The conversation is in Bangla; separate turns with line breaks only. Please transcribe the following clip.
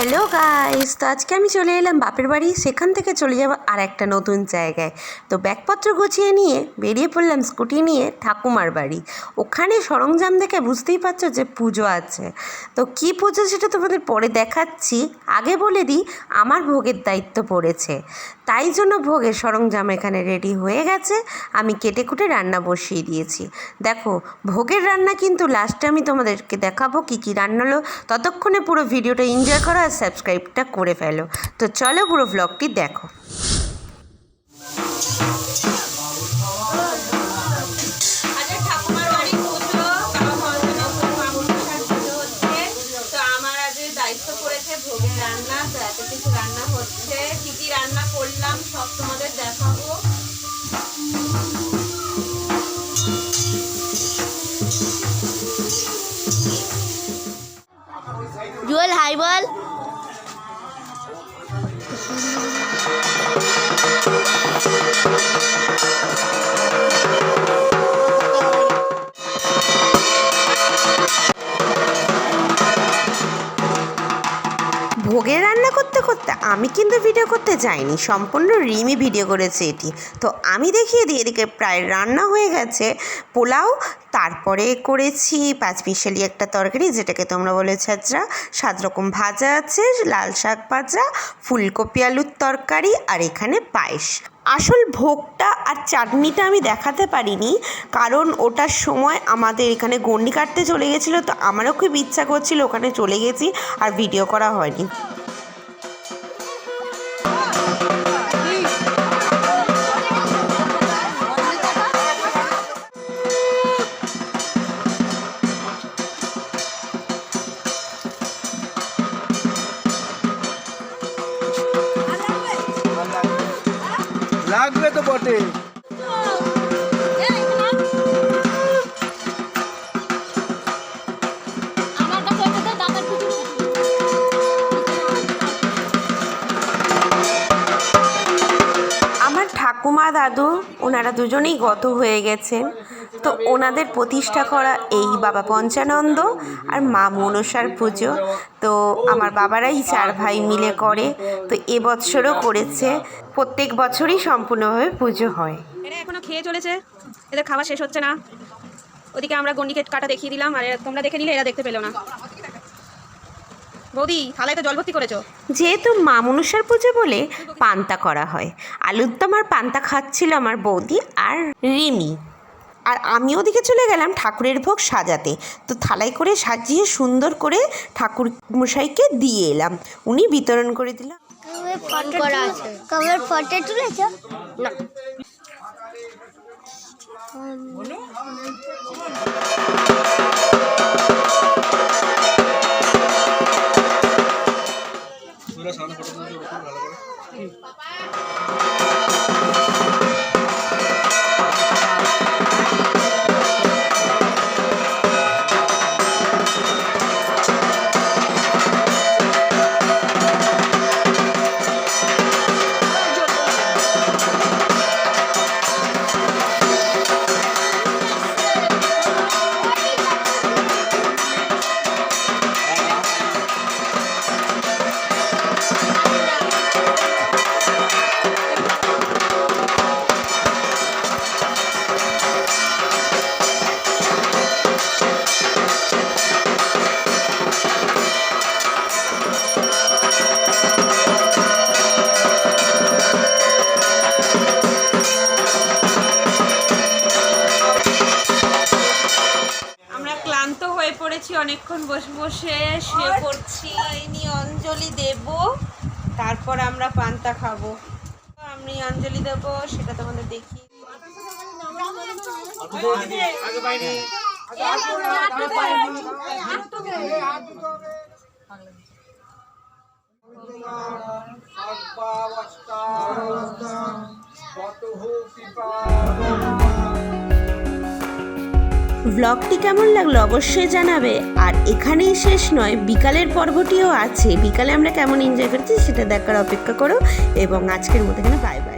হ্যালো গাইস তো আজকে আমি চলে এলাম বাপের বাড়ি, সেখান থেকে চলে যাব আর একটা নতুন জায়গায়। তো ব্যাগপত্র গুছিয়ে নিয়ে বেরিয়ে পড়লাম স্কুটি নিয়ে ঠাকুমার বাড়ি। ওখানে সরঞ্জাম দেখে বুঝতেই পারছ যে পুজো আছে। তো কি পুজো সেটা তোমাদের পরে দেখাচ্ছি। আগে বলে দিই, আমার ভোগের দায়িত্ব পড়েছে। তাই জন্য ভোগের সরঞ্জাম এখানে রেডি হয়ে গেছে। আমি কেটে কুটে রান্না বসিয়ে দিয়েছি। দেখো, ভোগের রান্না কিন্তু লাস্টে আমি তোমাদেরকে দেখাবো কী কী রান্না হলো। ততক্ষণে পুরো ভিডিওটা এনজয় করো আর সাবস্ক্রাইবটা করে ফেলো। তো চলো পুরো ব্লগটি দেখো।
কি রান্না করলাম, সব তোমাদের দেখাবো।
জুয়েল হাই বল।
ভোগের আমি কিন্তু ভিডিও করতে যাইনি, সম্পূর্ণ রিমি ভিডিও করেছে এটি। তো আমি দেখিয়ে দিই, এদিকে প্রায় রান্না হয়ে গেছে, পোলাও, তারপরে করেছি পাঁচ মিশালি একটা তরকারি, যেটাকে তোমরা বলে ছাত্রা সাত রকম ভাজা আছে, লাল শাক ভাজা, ফুলকপি আলুর তরকারি, আর এখানে পায়েস। আসল ভোগটা আর চাটনিটা আমি দেখাতে পারিনি, কারণ ওটার সময় আমাদের এখানে গন্ডি কাটতে চলে গেছিল, তো আমারও খুব ইচ্ছা করছিল ওখানে চলে গেছি, আর ভিডিও করা হয়নি।
লাগবে তো বটে।
আমার ঠাকুমা দাদু ওনারা দুজনেই গত হয়ে গেছেন। তো ওনাদের প্রতিষ্ঠা করা এই বাবা পঞ্চানন্দ আর মা মনসার পুজো। তো আমার বাবারাই চার ভাই মিলে করে, তো এবছরও করেছে। প্রত্যেক বছরই সম্পূর্ণভাবে পুজো হয়।
এরা এখনও খেয়ে চলেছে, এদের খাওয়া শেষ হচ্ছে না। ওদিকে আমরা গন্ডি কেট কাটা দেখিয়ে দিলাম, আর তোমরা দেখে নিলে এরা দেখতে পেল না। বৌদি থালায় তো জল ভর্তি করেছ।
যেহেতু মা মনসার পুজো বলে পান্তা করা হয় আলুর দম আর পান্তা খাচ্ছিল আমার বৌদি আর রিমি। আর আমি ওদিকে চলে গেলাম ঠাকুরের ভোগ সাজাতে তো থালায় করে সাজিয়ে সুন্দর করে ঠাকুর মশাইকে দিয়ে এলাম। উনি বিতরণ করে দিলাম
ফটো তুলেছ? না।
আমরা অনেকক্ষণ বসে বসে শুয়ে পড়ছি। ইনি অঞ্জলি দেব তারপর আমরা পান্তা খাব। আমি অঞ্জলি দেব সেটা তোমাদের দেখি
ব্লগটি কেমন লাগল অবশ্যই জানাবে। আর এখানেই শেষ নয়, বিকালের পর্বটিও আছে। বিকালে আমরা কেমন এনজয় করেছি সেটা দেখার অপেক্ষা করো। এবং আজকের মতো এখানে বাই বাই